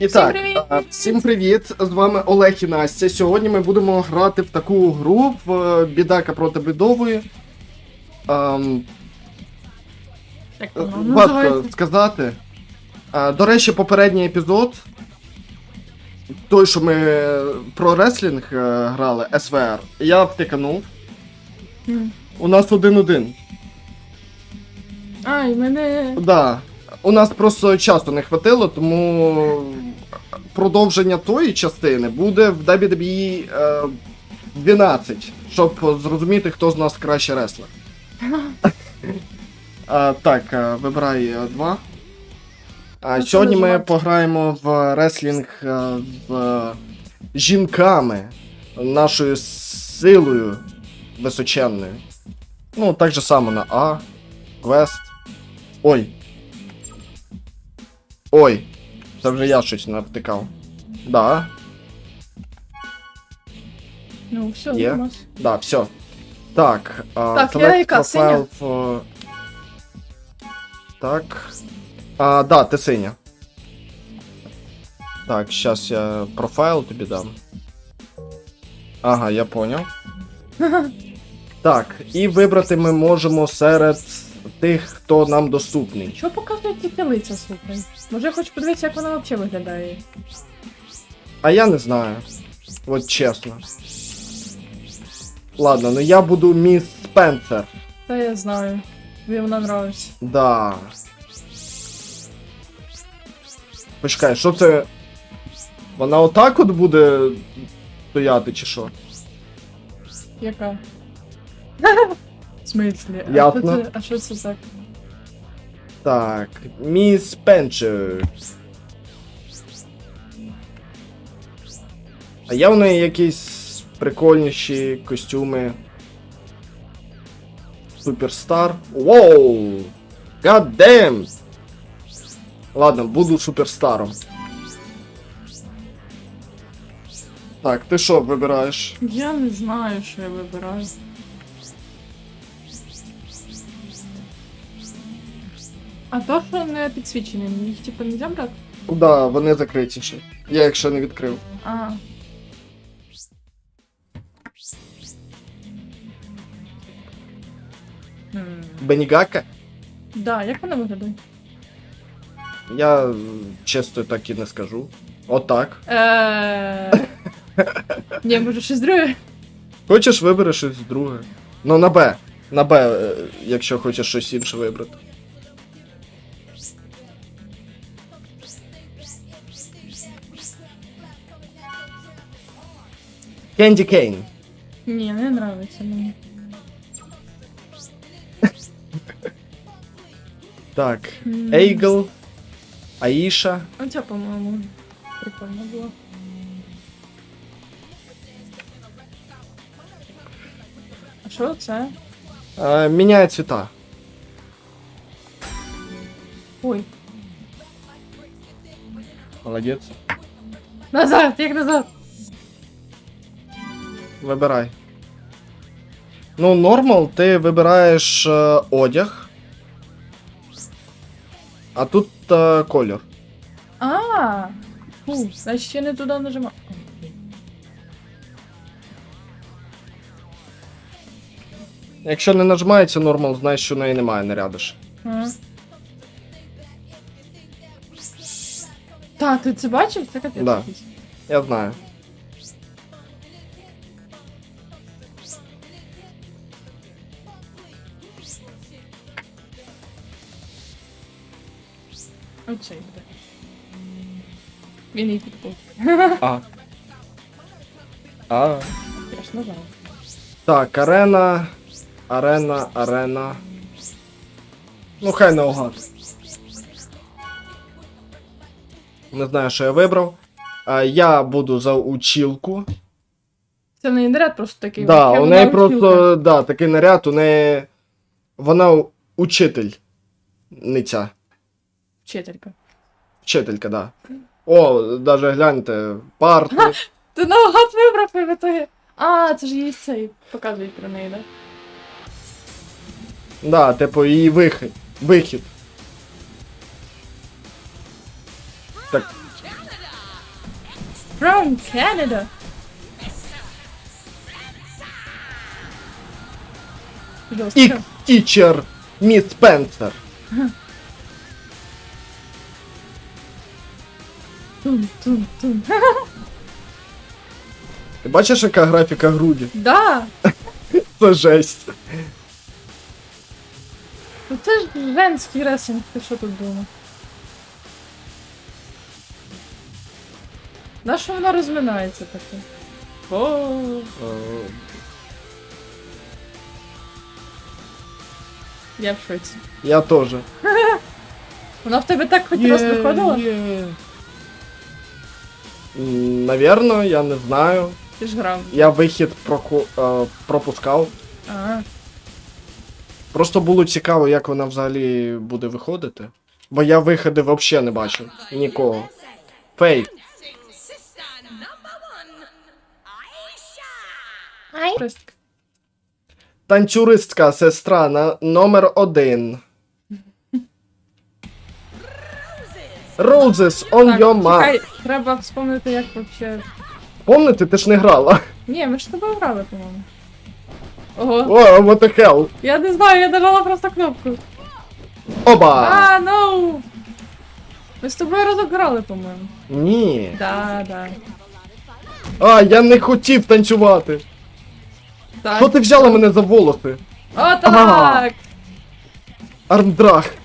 І так, привіт! всім привіт! З вами Олег і Настя. Сьогодні ми будемо грати в таку гру в е, бідака проти бідової. Ем, е, воно важко називається? сказати. До речі, попередній епізод. Той, що ми про реслінг е, грали, СВР, я втиканув. М. У нас один-один. Ай, мене. Да. У нас просто часу не хватило, тому продовження тої частини буде в WWE е, 12, щоб зрозуміти, хто з нас краще реслер. А, так, е, вибирай е, два. А, сьогодні ми пограємо в реслінг е, з е, жінками, нашою силою височенною. Ну, так же само на А, квест. Ой. Ой. Це вже я щось навтикав. Да, Ну, все, Є? нормас. да, все. Так, а, Так, я select яка, profile for- Так. А, да, ти синя. Так, щас я профайл тобі дам. Ага, я поняв. Так, і вибрати ми можемо серед тих, хто нам доступний. Що показує тільки лиця, слухай? Може, я хочу подивитися, як вона взагалі виглядає. А я не знаю. От чесно. Ладно, ну я буду міс Спенсер. Та я знаю. Мені вона нравиться. Да. Почекай, що це. Вона отак от буде стояти, чи що? Яка? В смислі? А Ясно. А що це так? Так, міс Спенсер. А є в неї якісь прикольніші костюми. Суперстар. Воу! God damn! Ладно, буду суперстаром. Так, ти що вибираєш? Я не знаю, що я вибираю. А то, що не підсвічені, їх типу не можна брати? Да, вони закриті ще. Я їх ще не відкрив. А. Бенігака? Да, як вона виглядає? Я чесно так і не скажу. Отак. Е. Ні, може щось друге? Хочеш вибери щось друге. Ну, на Б. На Б, е, якщо хочеш щось інше вибрати. Кенді Кейн. Ні, не нравиться мені. Так. М. Ейгл. Аїша. Оця, по-моєму, прикольно було. А що це? Е, міняє цвіта. Ой. Молодець. Назад, як назад? Вибирай. Ну, нормал, ти вибираєш е, одяг. А тут е, кольор. А, фу, значить я не туди нажимав. Якщо не нажимається нормал, знаєш, що в неї немає нарядиш. А. Так, ти це бачив? Це капець. Да. якийсь. Я знаю. Оцей буде. Він і підпов. А. А. Я ж нажала. Так, арена. Арена, арена. Ну, хай наугад. Не знаю, що я вибрав. А, я буду за училку. Це не наряд просто такий. Да, у неї просто да, такий наряд, у неї. Вона учитель. Вчителька. Вчителька, да. О, даже гляньте, парти. Ти наугад вибрав і в итоге. А, це ж їй цей показують про неї, да? Да, типу, її вихід. Вихід. Так. From Canada. Жорстко. І тічер Міс Спенсер. Тун, тун, тун. Ти бачиш, яка графіка груді? Да! Це жесть. Ну це ж женський ресінг, ти що тут думав? На що вона розминається таке? О, я в шоці. Я теж. Вона в тебе так хоч раз виходила? М, Навірно, я не знаю. Ти ж грав. Я вихід проку- е, пропускав. А, Просто було цікаво, як вона взагалі буде виходити. Бо я виходи взагалі не бачив. Нікого. Фейк. Танцюристка сестра на номер один. Roses on Так, your mark. чекай, треба вспомнити, як вообще. Помните, ти ж не грала. Ні, ми ж з тобою грали, по-моєму. Ого. О, what the hell. Я не знаю, я нажала просто кнопку. Оба! А, ну! Ми з тобою разок грали, по-моєму. Ні. Да, да. А, я не хотів танцювати. Так. Що ти взяла мене за волоси? О, так! Армдраг. Опа.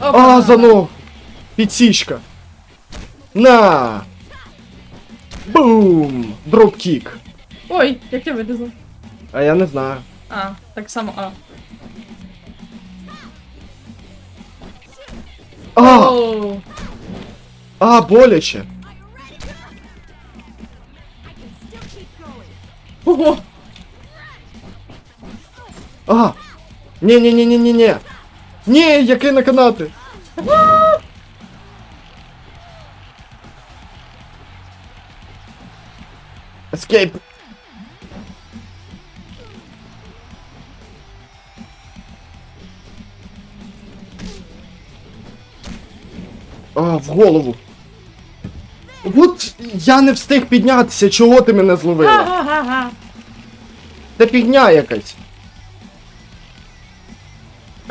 А, за ног. Підсічка. На. Бум! Дропкік. Ой, як я вилізла. А я не знаю. А, так само А. А, Оу. а, боляче. Ого. А. Ні, Ні, який на канати. Escape. А, в голову. От я не встиг піднятися, чого ти мене зловила? Це фігня якась.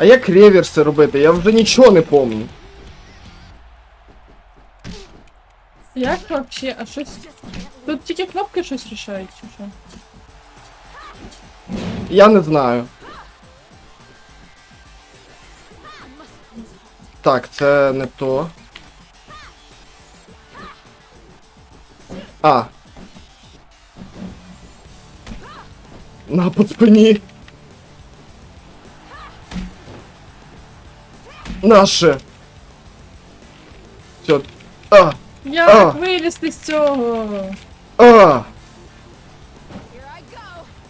А як реверси робити? Я вже нічого не помню. Як вообще? А щось. Тут тільки кнопки щось рішають, чи що? Я не знаю. Так, це не то. А. На по спині. Наше. Все. А. Як А. вилізти з цього? А.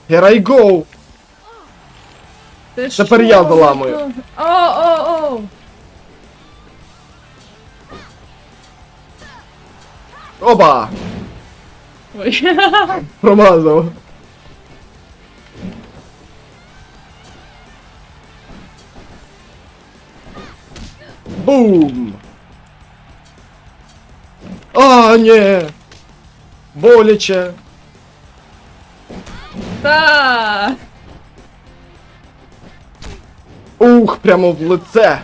Here I go. Ти Тепер що? я заламую. О, о, о! Оба! Ой. Промазав. Бум! А, ні! Боляче! Та! Ух, прямо в лице!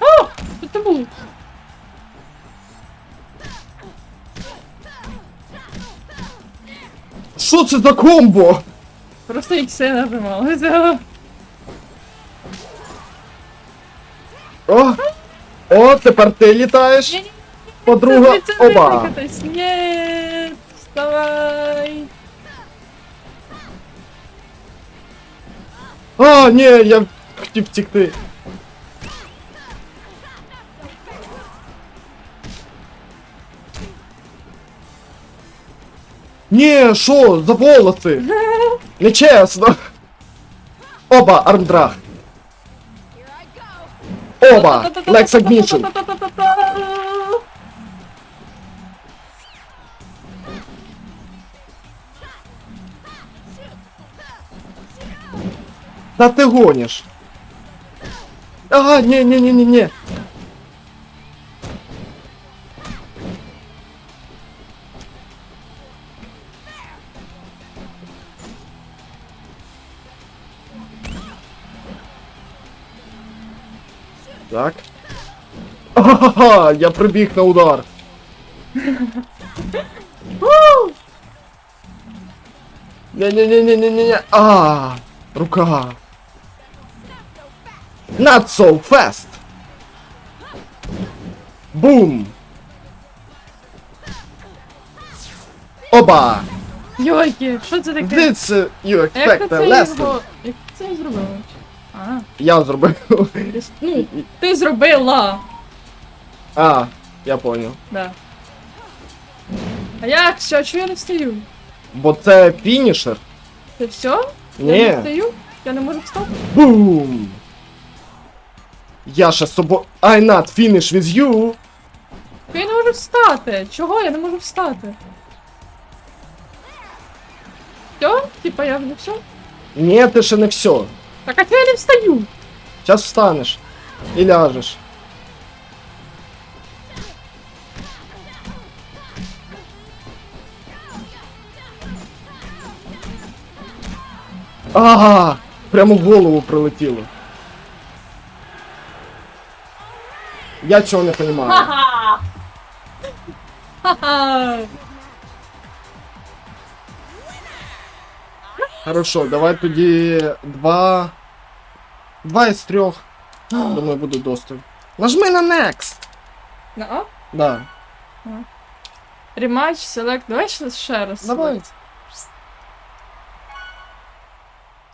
О! Що це було? Що це за комбо? Просто ікси нажимала. Це- О! О, тепер ти літаєш! Подруга, оба! Ні, вставай. А, ні, я хотів втікти. Ні, що, за волоси? Нечесно. Оба, армдраг. Here I go. Оба, Lex Ignition. Та ти гониш. А, ні, Так. Ага, я прибіг на удар. Не-не-не-не-не-не-не. А, рука. Not so fast. Бум. Оба. Йойки, що це таке? This uh, you expect a це lesson. його... Як це зробила? А, Я зробив. ну, ти зробила. А, я понял. Да. А як? Що, чого я не встаю? Бо це фінішер. Це все? Я не Ні. встаю? Я не можу встати? Бум. Я ще з собою. I not finish with you. Я не можу встати. Чого я не можу встати? Все? Типа я не все? Ні, ти ще не все. Так чого я не встаю? Зараз встанеш. І ляжеш. Ага! Прямо в голову прилетіло. Я цього не розумію. Ха-ха! Ха-ха! Хорошо, давай тоді два. Два із трьох. Думаю, буде доступ. Нажми на Next. На А? Да. Рематч, селект. Давай ще, ще раз. Давай.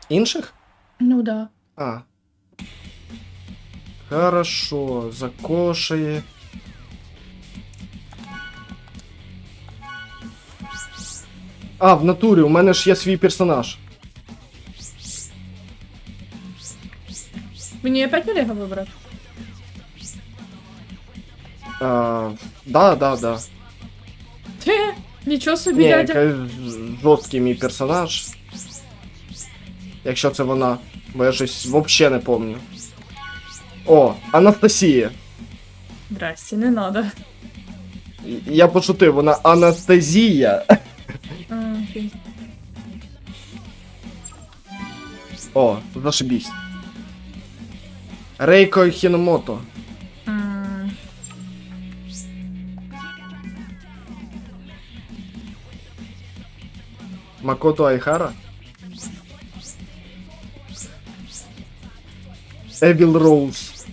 Інших? Ну да. А. Хорошо, закошає. А, в натурі, у мене ж є свій персонаж. Мені опять Олега вибрати. А, да, да, да. Ти, нічого собі, Ні, дядя. жорсткий мій персонаж. Якщо це вона, бо я щось взагалі не пам'ятаю. О, Анастасія. Здрасте, не надо. Я пошутив, вона Анастазія. А, окей. О, зашибісь. Рейко Хіномото. М, Макото Айхара. Евіл Роуз.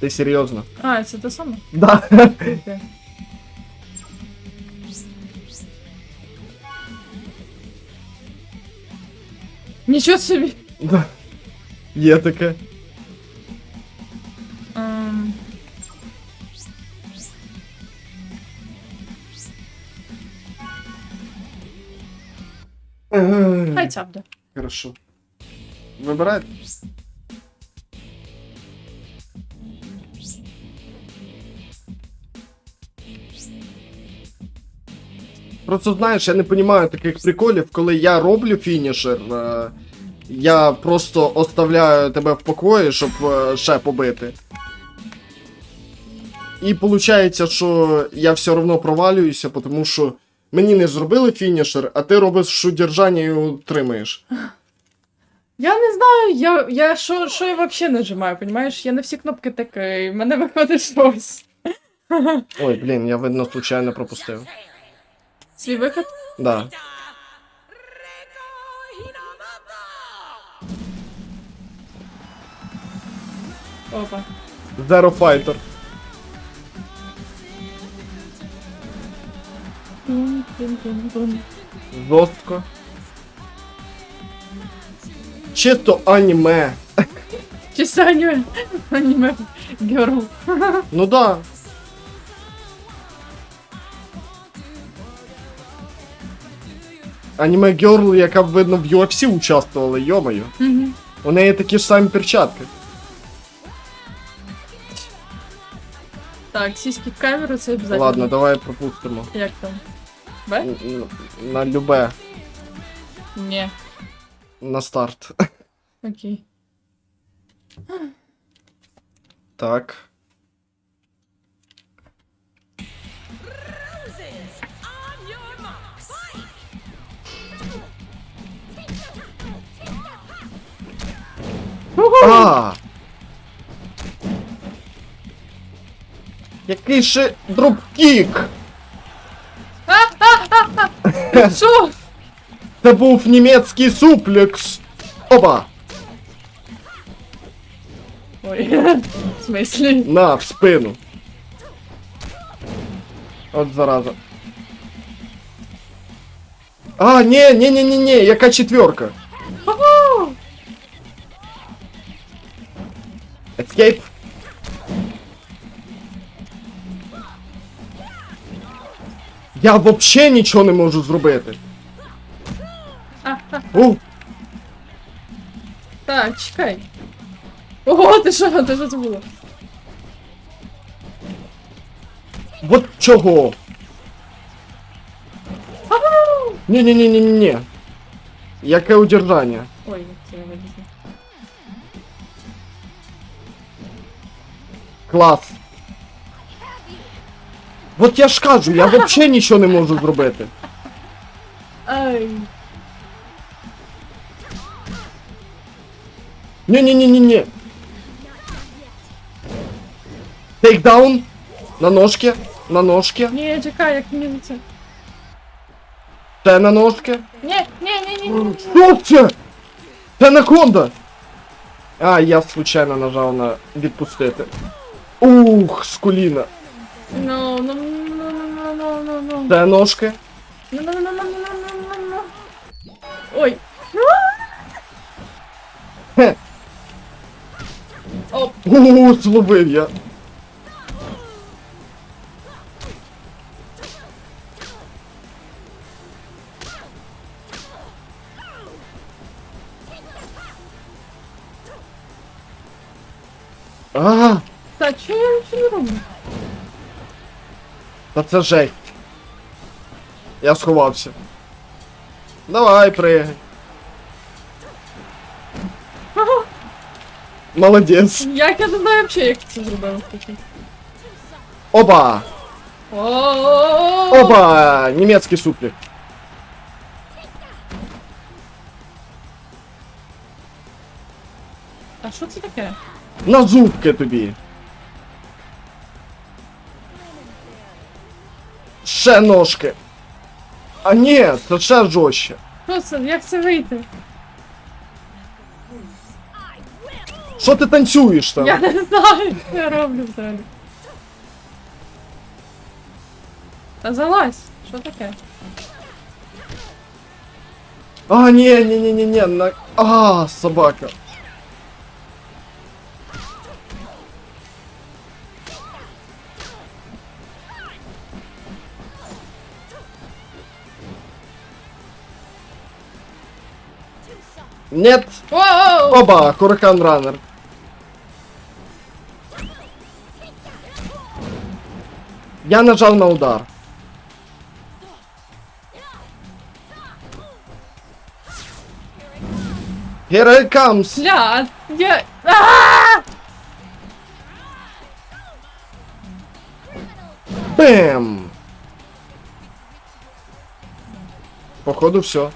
Ти серйозно? А, це те саме? Да. Окей. Нічого собі. да. Є таке. Ем, Хай ця буде. Хорошо. Вибирайте. Просто знаєш, я не розумію таких приколів, коли я роблю фінішер, е, я просто оставляю тебе в покої, щоб е, ще побити. І виходить, що я все одно провалююся, тому що мені не зробили фінішер, а ти робиш удержання і утримаєш. Я не знаю, я, я що, що я взагалі нажимаю, понімаєш? Я на всі кнопки такий, в мене виходить щось. Ой, блін, я видно случайно пропустив. Свій вихід? Да. Опа. Zero Fighter. Тун-тун-тун-тун. Жорстко. Чисто аніме. Чисто аніме. Аніме. Герл. Ну да. Аніме Герл, яка видно в UFC участвувала, йомаю. У неї такі ж самі перчатки. Так, сіськи в камеру, це обов'язково. Ладно, давай пропустимо. Як там? Б? Н- н- На любе. Ні. На старт. Окей. Так. А! Який ще дропкік? Що? Це був німецький суплекс. Оба! Ой. В смислі? На, в спину. От зараза. А, ні, ні, ні, ні, ні, яка четверка? Escape. Я вообще нічого не можу зробити. У, Так, чекай. Ого, ти що? Ти що це було? от чого? Ау! ні ні ні ні ні ні Яке удержання? Ой, це я Клас. От я ж кажу, я вообще нічого не можу зробити. Ай. Ні-ні-ні-ні-ні. Тейкдаун. На ножки. На ножки. Ні, чекай, як мені це. Ще на ножки. Ні, ні, ні, ні, ні. Що це? Це анаконда. А, я случайно нажав на відпустити. Ух, скуліна. Ну, ну, ну, ну, ну, ну, ну. Це ножки. Ну, ну, ну, ну, ну, ну, ну, ну. Ой. Хе. Оп. Ууу, зловив я. А, Та чого я нічого не роблю? та це жесть. Я сховався. Давай, пригай. Ага. Молодець. Як я не знаю взагалі, як це зробив. Оба! О! Оба! Німецький суплік. А що це таке? На зубки тобі. Ще ножки. А ні, це ще жорстче. Що це? Як це вийти? Що ти танцюєш там? Я не знаю, що я роблю взагалі. Та залазь, що таке? А, ні, ні, ні, ні, ні, на... А, собака. Нет. Оу! Оба, Хуракан Раннер. Я нажав на удар. Here it comes! Бля, я... А! Бэм! Походу все.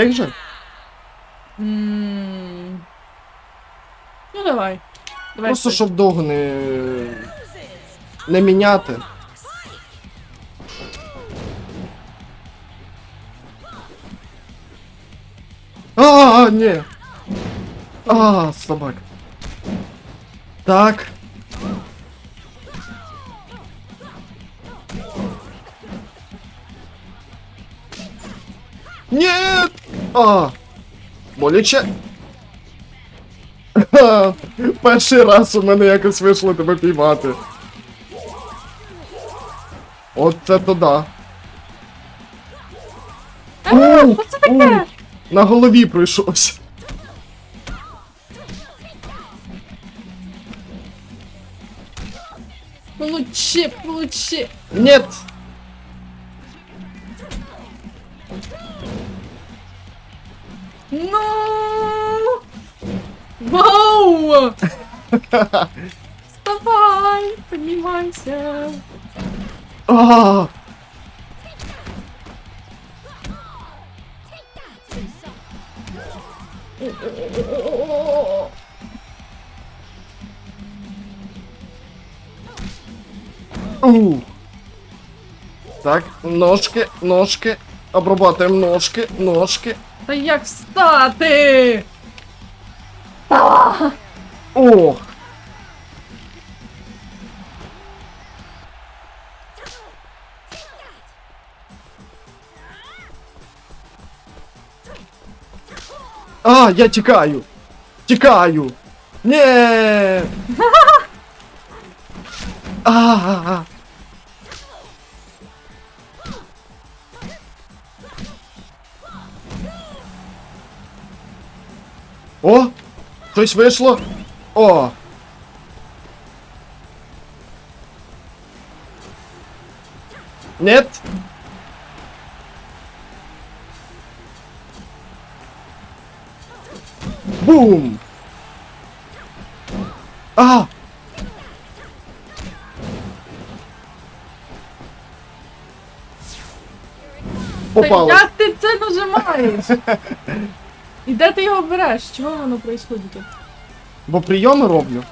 Цих же? М. Ну давай. Давай. Просто щоб довго не. не міняти. А, ні. А, собак. Так. Нет! А! Боляче. Ха, Перший раз у мене якось вийшло тебе піймати. От це то да. А! Ух, Що це таке? ух, На голові пройшовся. Получи, получи. Нет! Ну! Вау! Вставай, поднимайся. А, ух. Так, ножки, ножки. Обрабатуємо ножки, ножки. Та як встати? Ох. А, я тікаю. Тікаю. Ні. А. О! Щось вийшло. О! Нет? Бум! А! Попало. як ти це нажимаєш? І де ти його береш? Чого воно происходить? Бо прийоми роблю.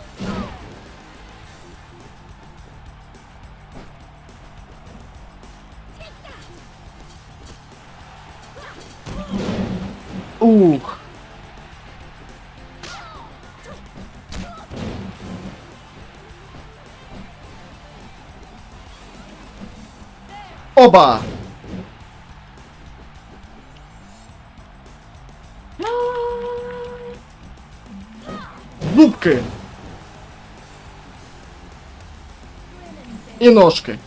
Ух. Оба! Зубки! І ножки.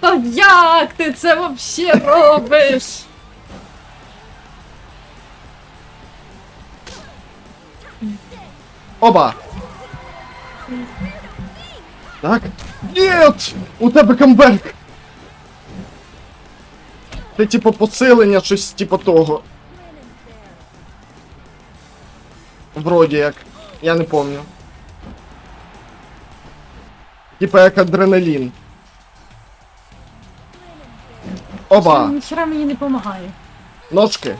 Та як ти це вообще робиш? Оба! Так. Нет! У тебе камбек! Це типу посилення, щось типу того. Вроді як. Я не помню. Типа як адреналін. Оба! Ніхера мені не допомагає. Ножки.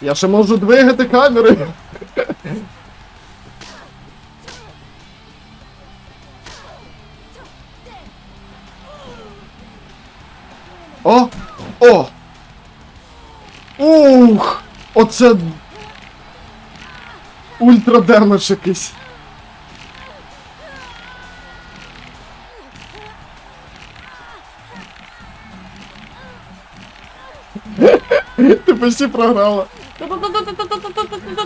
Я ще можу двигати камери. О! О! Ух! Оце. Ультра демедж якийсь. Ти почти програла.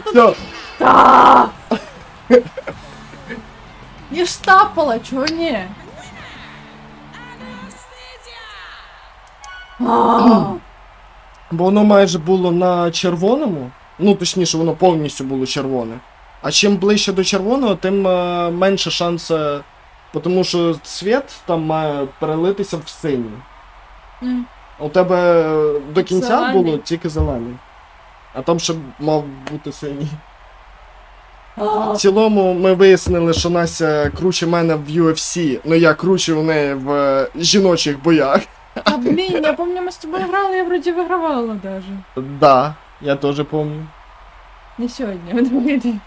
Все. Та! Не штапала, чого ні? Бо воно майже було на червоному. Ну, точніше, воно повністю було червоне. А чим ближче до червоного, тим е, менше шанс. Тому що цвіт там має перелитися в синій. м. У тебе е, до кінця Зелений. було тільки зелений. А там ще мав бути синій. В цілому ми вияснили, що Настя круче мене в UFC, ну я круче у неї в е, жіночих боях. Та я пам'ятаю, ми з тобою грали, я вроді вигравала даже. Да, я теж пам'ятаю. Не сьогодні, а другий день.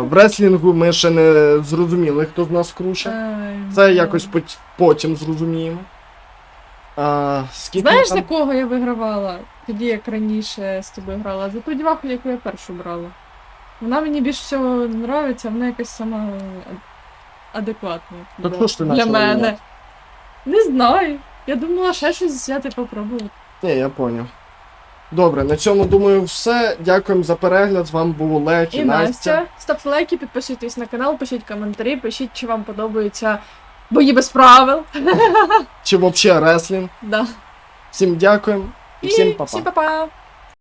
В реслінгу ми ще не зрозуміли, хто з нас. Ай, Це блін. якось пот- потім зрозуміємо. А, скільки Знаєш, там? за кого я вигравала? Тоді як раніше з тобою грала, за ту діваху, яку я першу брала. Вона мені більш всього нравиться, вона якась сама ад- адекватна. Так для- що ж ти Для почала мене. Не знаю. Я думала ще щось взяти попробувати. Ні, я поняв. Добре, на цьому думаю все. Дякуємо за перегляд. З вами був Олег і, І Настя. Настя. Ставте лайки, підписуйтесь на канал, пишіть коментарі, пишіть, чи вам подобаються бої без правил. Чи взагалі реслінг. Да. Всім дякуємо і всім па-па. Всім па-па.